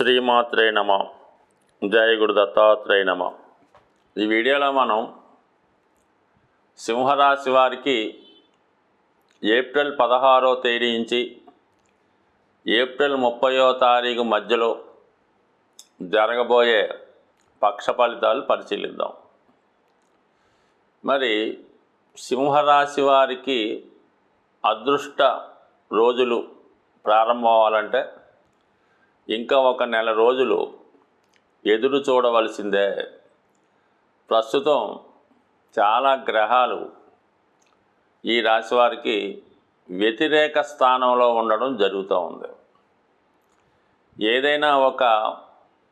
శ్రీమాత్రే నమ. జయ గురు దత్తాత్రేయ నమ. ఈ వీడియోలో మనం సింహరాశి వారికి ఏప్రిల్ పదహారో తేదీ నుంచి ఏప్రిల్ ముప్పయో తారీఖు మధ్యలో జరగబోయే పక్ష ఫలితాలు పరిశీలిద్దాం. మరి సింహరాశి వారికి అదృష్ట రోజులు ప్రారంభం అవ్వాలంటే ఇంకా ఒక నెల రోజులు ఎదురు చూడవలసిందే. ప్రస్తుతం చాలా గ్రహాలు ఈ రాశి వారికి వ్యతిరేక స్థానంలో ఉండడం జరుగుతూ ఉంది. ఏదైనా ఒక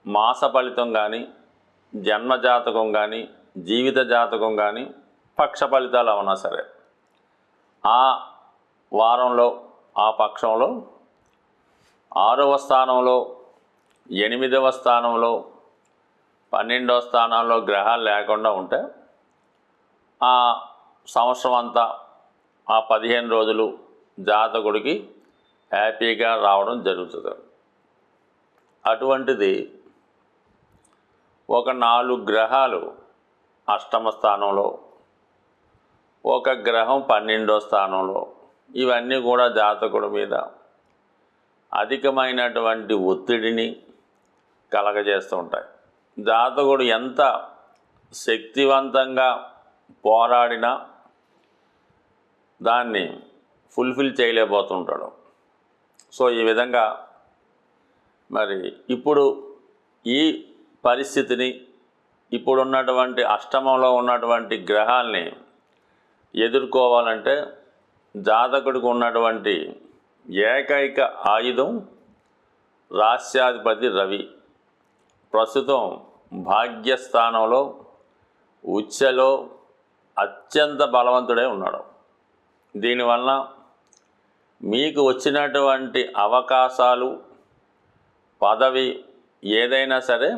మాస ఫలితం కానీ జన్మ జాతకం కానీ జీవిత జాతకం కానీ పక్ష ఫలితాలు అవునా సరే ఆ వారంలో ఆ పక్షంలో ఆరవ స్థానంలో ఎనిమిదవ స్థానంలో పన్నెండవ స్థానంలో గ్రహాలు లేకుండా ఉంటే ఆ సంవత్సరం అంతా ఆ పదిహేను రోజులు జాతకుడికి హ్యాపీగా రావడం జరుగుతుంది. అటువంటిది ఒక నాలుగు గ్రహాలు అష్టమ స్థానంలో ఒక గ్రహం పన్నెండో స్థానంలో ఇవన్నీ కూడా జాతకుడి మీద అధికమైనటువంటి ఒత్తిడిని కలగజేస్తూ ఉంటాయి. జాతకుడు ఎంత శక్తివంతంగా పోరాడినా దాన్ని ఫుల్ఫిల్ చేయలేకపోతుంటాడు. సో ఈ విధంగా మరి ఇప్పుడు ఈ పరిస్థితిని ఇప్పుడున్నటువంటి అష్టమంలో ఉన్నటువంటి గ్రహాల్ని ఎదుర్కోవాలంటే జాతకుడికి ఉన్నటువంటి ఏకైక ఆయుధం రాస్యాధిపతి రవి. ప్రస్తుతం భాగ్యస్థానంలో ఉచ్చలో అత్యంత బలవంతుడే ఉన్నాడు. దీనివల్ల మీకు వచ్చినటువంటి అవకాశాలు పదవి ఏదైనా సరే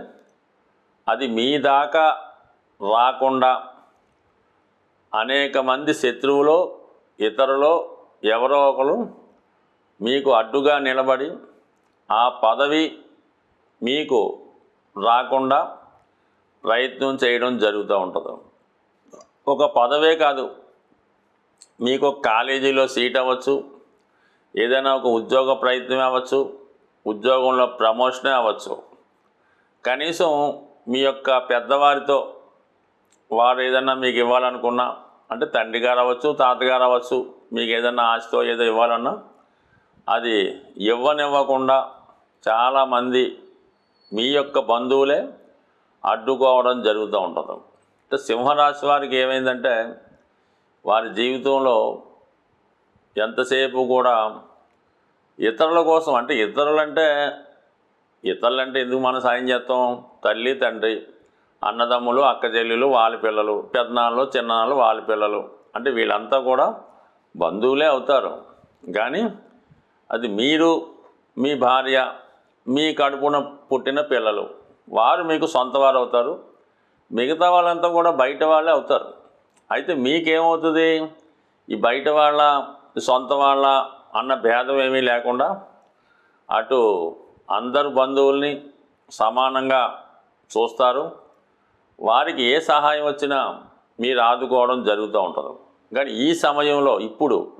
అది మీ దాకా రాకుండా అనేక మంది శత్రువులో ఇతరులో ఎవరో ఒకరు మీకు అడ్డుగా నిలబడి ఆ పదవి మీకు రాకుండా ప్రయత్నం చేయడం జరుగుతూ ఉంటుంది. ఒక పదవే కాదు. మీకు కాలేజీలో సీట్ అవ్వచ్చు ఏదైనా ఒక ఉద్యోగ ప్రయత్నం అవ్వచ్చు ఉద్యోగంలో ప్రమోషనే అవ్వచ్చు. కనీసం మీ యొక్క పెద్దవారితో వారు ఏదన్నా మీకు ఇవ్వాలనుకున్నా అంటే తండ్రి గారు అవ్వచ్చు తాతగారు అవ్వచ్చు మీకు ఏదన్నా ఆశతో ఏదో ఇవ్వాలన్నా అది ఇవ్వనివ్వకుండా చాలామంది మీ యొక్క బంధువులే అడ్డుకోవడం జరుగుతూ ఉంటుంది. అంటే సింహరాశి వారికి ఏమైందంటే వారి జీవితంలో ఎంతసేపు కూడా ఇతరుల కోసం అంటే ఇతరులంటే ఇతరులంటే ఎందుకు మనం సాయం చేస్తాం? తల్లి తండ్రి అన్నదమ్ములు అక్క చెల్లెలు వాళ్ళ పిల్లలు పెద్దనాళ్ళు చిన్నాళ్ళు వాళ్ళ పిల్లలు అంటే వీళ్ళంతా కూడా బంధువులే అవుతారు. కానీ అది మీరు మీ భార్య మీ కడుపున పుట్టిన పిల్లలు. వారు మీకు సొంత వారు అవుతారు మిగతా వాళ్ళంతా కూడా బయట వాళ్ళే అవుతారు. అయితే మీకేమవుతుంది? ఈ బయట వాళ్ళ సొంత వాళ్ళ అన్న భేదం ఏమీ లేకుండా అటు అందరు బంధువుల్ని సమానంగా చూస్తారు. వారికి ఏ సహాయం వచ్చినా మీరు ఆదుకోవడం జరుగుతూ ఉంటుంది. కానీ ఈ సమయంలో ఇప్పుడు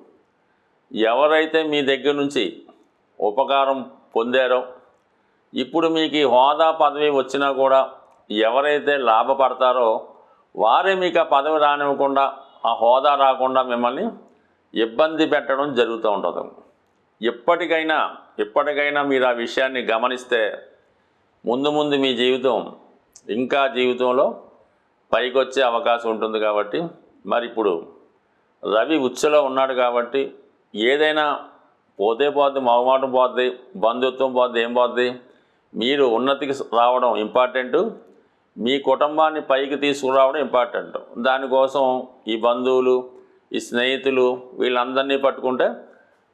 ఎవరైతే మీ దగ్గర నుంచి ఉపకారం పొందారో ఇప్పుడు మీకు ఈ హోదా పదవి వచ్చినా కూడా ఎవరైతే లాభపడతారో వారే మీకు ఆ పదవి రానివ్వకుండా ఆ హోదా రాకుండా మిమ్మల్ని ఇబ్బంది పెట్టడం జరుగుతూ ఉంటుంది. ఎప్పటికైనా ఎప్పటికైనా మీరు ఆ విషయాన్ని గమనిస్తే ముందు ముందు మీ జీవితం ఇంకా జీవితంలో పైకొచ్చే అవకాశం ఉంటుంది కాబట్టి మరి ఇప్పుడు రవి ఉచ్చలో ఉన్నాడు కాబట్టి ఏదైనా పోతే పోద్ది మగమాటం పోద్ది బంధుత్వం పోద్ది ఏం పోద్ది? మీరు ఉన్నతికి రావడం ఇంపార్టెంట్ మీ కుటుంబాన్ని పైకి తీసుకురావడం ఇంపార్టెంట్ దానికోసం ఈ బంధువులు ఈ స్నేహితులు వీళ్ళందరినీ పట్టుకుంటే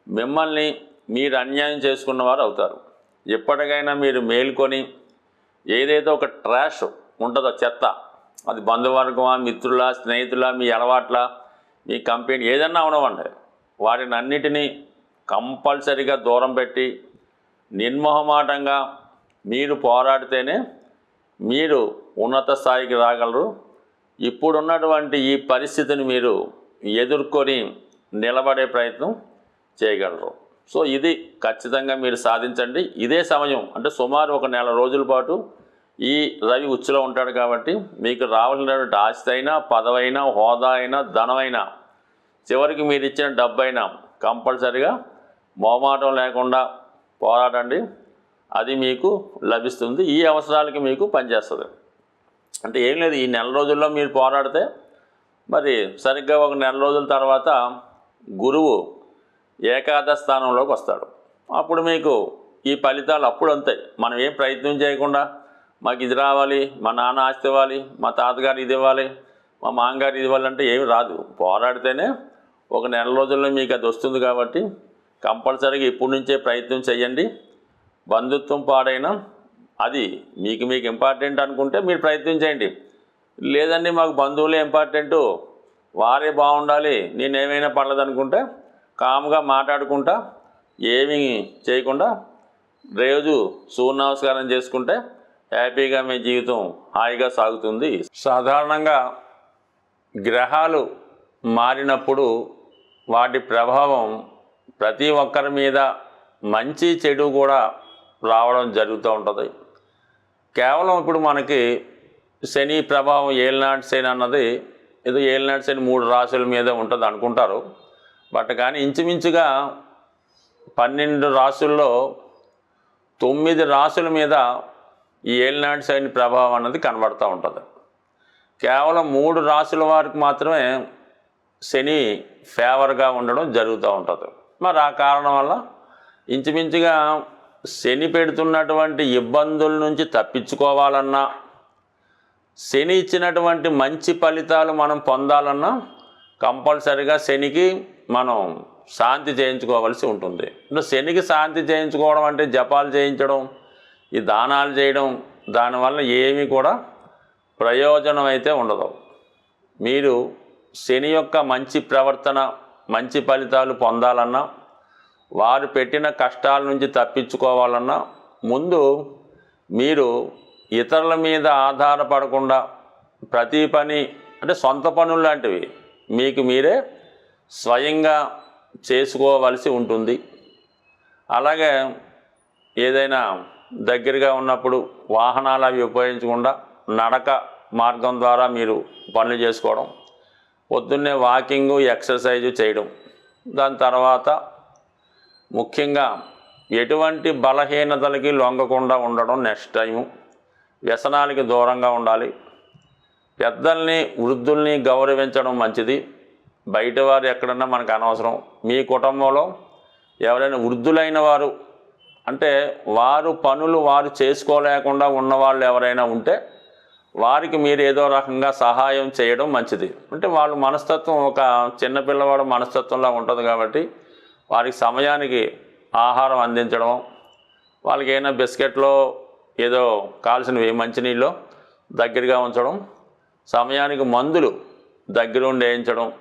మిమ్మల్ని మీరు అన్యాయం చేసుకున్నవారు అవుతారు. ఎప్పటికైనా మీరు మేల్కొని ఏదైతే ఒక ట్రాష్ ఉంటుందో చెత్త అది బంధువర్గమా మిత్రుల స్నేహితుల మీ అలవాట్ల మీ కంపెనీ ఏదన్నా ఉండవండి వాటిని అన్నిటినీ కంపల్సరిగా దూరం పెట్టి నిర్మోహమాటంగా మీరు పోరాడితేనే మీరు ఉన్నత స్థాయికి రాగలరు. ఇప్పుడున్నటువంటి ఈ పరిస్థితిని మీరు ఎదుర్కొని నిలబడే ప్రయత్నం చేయగలరు. సో ఇది ఖచ్చితంగా మీరు సాధించండి. ఇదే సమయం అంటే సుమారు ఒక నెల రోజుల పాటు ఈ రవి ఉచ్చులో ఉంటాడు కాబట్టి మీకు రావాల్సినటువంటి ఆస్తి అయినా పదవైనా హోదా అయినా ధనమైనా చివరికి మీరు ఇచ్చిన డబ్బైనా కంపల్సరిగా మొహమాటం లేకుండా పోరాడండి. అది మీకు లభిస్తుంది. ఈ అవసరాలకి మీకు పనిచేస్తుంది. అంటే ఏం లేదు ఈ నెల రోజుల్లో మీరు పోరాడితే మరి సరిగ్గా ఒక నెల రోజుల తర్వాత గురువు ఏకాదశ స్థానంలోకి వస్తాడు. అప్పుడు మీకు ఈ ఫలితాలు అప్పుడు అంతాయి. మనం ఏం ప్రయత్నం చేయకుండా మాకు ఇది రావాలి మా నాన్న ఆస్తి ఇవ్వాలి మా తాతగారు ఇది ఇవ్వాలి మా మామగారు ఇది ఇవ్వాలి అంటే ఏమి రాదు. పోరాడితేనే ఒక నెల రోజుల్లో మీకు అది వస్తుంది కాబట్టి కంపల్సరీగా ఇప్పటి నుంచే ప్రయత్నం చేయండి. బంధుత్వం పాడైనా అది మీకు మీకు ఇంపార్టెంట్ అనుకుంటే మీరు ప్రయత్నం చేయండి. లేదండి మాకు బంధువులే ఇంపార్టెంటు వారే బాగుండాలి నేనేమైనా పడలేదు అనుకుంటే కామ్గా మాట్లాడుకుంటా ఏమీ చేయకుండా రోజు సూర్య నమస్కారం చేసుకుంటే హ్యాపీగా మీ జీవితం హాయిగా సాగుతుంది. సాధారణంగా గ్రహాలు మారినప్పుడు వాటి ప్రభావం ప్రతి ఒక్కరి మీద మంచి చెడు కూడా రావడం జరుగుతూ ఉంటుంది. కేవలం ఇప్పుడు మనకి శని ప్రభావం ఏలినాటి శని అన్నది ఏదో ఏలినాటి శని మూడు రాశుల మీద ఉంటుంది అనుకుంటారు. బట్ కానీ ఇంచుమించుగా పన్నెండు రాసుల్లో తొమ్మిది రాసుల మీద ఈ ఏలినాటి శని ప్రభావం అన్నది కనబడుతూ ఉంటుంది. కేవలం మూడు రాసుల వారికి మాత్రమే శని ఫేవర్గా ఉండడం జరుగుతూ ఉంటుంది. మరి ఆ కారణం వల్ల ఇంచుమించుగా శని పెడుతున్నటువంటి ఇబ్బందుల నుంచి తప్పించుకోవాలన్నా శని ఇచ్చినటువంటి మంచి ఫలితాలు మనం పొందాలన్నా కంపల్సరిగా శనికి మనం శాంతి చేయించుకోవాల్సి ఉంటుంది. శనికి శాంతి చేయించుకోవడం అంటే జపాలు చేయించడం ఈ దానాలు చేయడం దానివల్ల ఏమీ కూడా ప్రయోజనం అయితే ఉండదు. మీరు శని యొక్క మంచి ప్రవర్తన మంచి ఫలితాలు పొందాలన్నా వారు పెట్టిన కష్టాల నుంచి తప్పించుకోవాలన్నా ముందు మీరు ఇతరుల మీద ఆధారపడకుండా ప్రతి పని అంటే సొంత పనులు లాంటివి మీకు మీరే స్వయంగా చేసుకోవలసి ఉంటుంది. అలాగే ఏదైనా దగ్గరగా ఉన్నప్పుడు వాహనాలు అవి ఉపయోగించకుండా నడక మార్గం ద్వారా మీరు పనులు చేసుకోవడం పొద్దున్నే వాకింగు ఎక్సర్సైజు చేయడం. దాని తర్వాత ముఖ్యంగా ఎటువంటి బలహీనతలకి లొంగకుండా ఉండడం నెక్స్ట్ టైము. వ్యసనాలకి దూరంగా ఉండాలి. పెద్దల్ని వృద్ధుల్ని గౌరవించడం మంచిది. బయట వారు ఎక్కడన్నా మనకు అనవసరం. మీ కుటుంబంలో ఎవరైనా వృద్ధులైన వారు అంటే వారు పనులు వారు చేసుకోలేకుండా ఉన్నవాళ్ళు ఎవరైనా ఉంటే వారికి మీరు ఏదో రకంగా సహాయం చేయడం మంచిది. అంటే వాళ్ళ మనస్తత్వం ఒక చిన్నపిల్లవాడు మనస్తత్వంలా ఉంటుంది కాబట్టి వారికి సమయానికి ఆహారం అందించడం వాళ్ళకి ఏమైనా బిస్కెట్లో ఏదో కావాల్సినవి మంచినీళ్ళు దగ్గరగా ఉంచడం సమయానికి మందులు దగ్గరుండి వేయించడం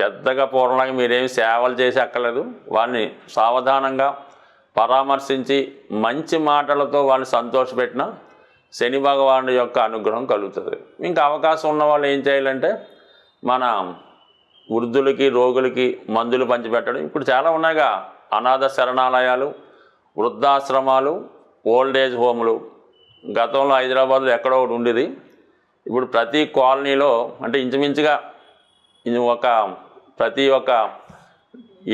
పెద్దగా పూర్ణంగా మీరేమి సేవలు చేసి అక్కర్లేదు. వారిని సావధానంగా పరామర్శించి మంచి మాటలతో వాళ్ళని సంతోషపెట్టిన శని భగవానుడి యొక్క అనుగ్రహం కలుగుతుంది. ఇంకా అవకాశం ఉన్న వాళ్ళు ఏం చేయాలంటే మన వృద్ధులకి రోగులకి మందులు పంచిపెట్టడం. ఇప్పుడు చాలా ఉన్నాయిగా అనాథ శరణాలయాలు వృద్ధాశ్రమాలు ఓల్డ్ ఏజ్ హోములు. గతంలో హైదరాబాద్లో ఎక్కడో ఒకటి ఉండేది. ఇప్పుడు ప్రతి కాలనీలో అంటే ఇంచుమించుగా ఒక ప్రతి ఒక్క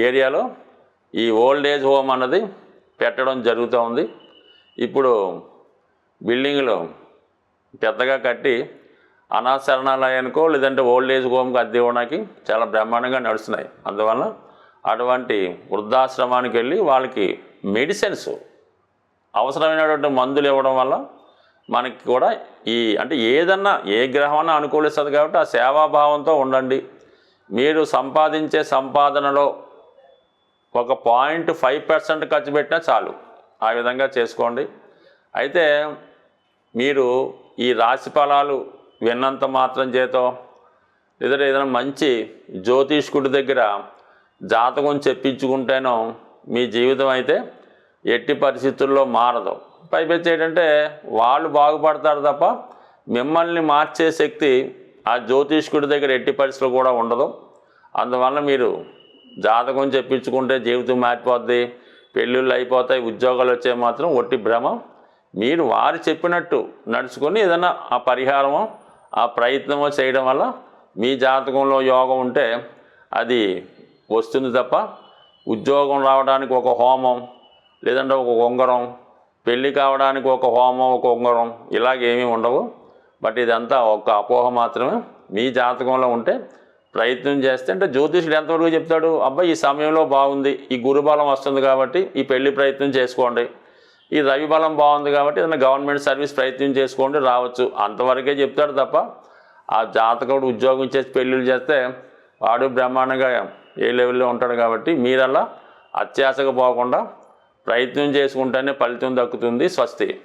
ఏరియాలో ఈ ఓల్డ్ ఏజ్ హోమ్ అన్నది పెట్టడం జరుగుతూ ఉంది. ఇప్పుడు బిల్డింగ్లో పెద్దగా కట్టి అనాశరణాలయానికో లేదంటే ఓల్డ్ ఏజ్ హోమ్కి అద్దె ఇవ్వడానికి చాలా బ్రహ్మాండంగా నడుస్తున్నాయి. అందువల్ల అటువంటి వృద్ధాశ్రమానికి వెళ్ళి వాళ్ళకి మెడిసిన్స్ అవసరమైనటువంటి మందులు ఇవ్వడం వల్ల మనకి కూడా ఈ అంటే ఏదన్నా ఏ గ్రహమన్నా అనుకూలిస్తుంది కాబట్టి ఆ సేవాభావంతో ఉండండి. మీరు సంపాదించే సంపాదనలో ఒక పాయింట్ ఫైవ్ పర్సెంట్ ఖర్చు పెట్టినా చాలు. ఆ విధంగా చేసుకోండి. అయితే మీరు ఈ రాశి ఫలాలు విన్నంత మాత్రం చేతో లేదా ఏదైనా మంచి జ్యోతిష్కుడి దగ్గర జాతకం చెప్పించుకుంటేనో మీ జీవితం అయితే ఎట్టి పరిస్థితుల్లో మారదు. పైపెచ్చి ఏంటంటే వాళ్ళు బాగుపడతారు తప్ప మిమ్మల్ని మార్చే శక్తి ఆ జ్యోతిష్కుడి దగ్గర ఎట్టి పరిస్థితులు కూడా ఉండదు. అందువల్ల మీరు జాతకం చెప్పించుకుంటే జీవితం మారిపోద్ది పెళ్ళిళ్ళు అయిపోతాయి ఉద్యోగాలు వచ్చే మాత్రం ఒట్టి భ్రమ మీరు వారు చెప్పినట్టు నడుచుకొని ఏదైనా ఆ పరిహారమో ఆ ప్రయత్నమో చేయడం వల్ల మీ జాతకంలో యోగం ఉంటే అది వస్తుంది తప్ప ఉద్యోగం రావడానికి ఒక హోమం లేదంటే ఒక ఉంగరం పెళ్ళి కావడానికి ఒక హోమం ఒక ఉంగరం ఇలాగేమీ ఉండవు. బట్ ఇదంతా ఒక అపోహ మాత్రమే. మీ జాతకంలో ఉంటే ప్రయత్నం చేస్తే అంటే జ్యోతిషుడు ఎంతవరకు చెప్తాడు? అబ్బాయి ఈ సమయంలో బాగుంది ఈ గురుబలం వస్తుంది కాబట్టి ఈ పెళ్ళి ప్రయత్నం చేసుకోండి. ఈ రవి బలం బాగుంది కాబట్టి ఏదైనా గవర్నమెంట్ సర్వీస్ ప్రయత్నం చేసుకోండి రావచ్చు. అంతవరకే చెప్తాడు తప్ప ఆ జాతకుడు ఉద్యోగం చేసి పెళ్ళిళ్ళు చేస్తే వాడు బ్రహ్మాండంగా ఏ లెవెల్లో ఉంటాడు కాబట్టి మీరల్లా అత్యాశగా పోకుండా ప్రయత్నం చేసుకుంటేనే ఫలితం దక్కుతుంది స్వస్తి.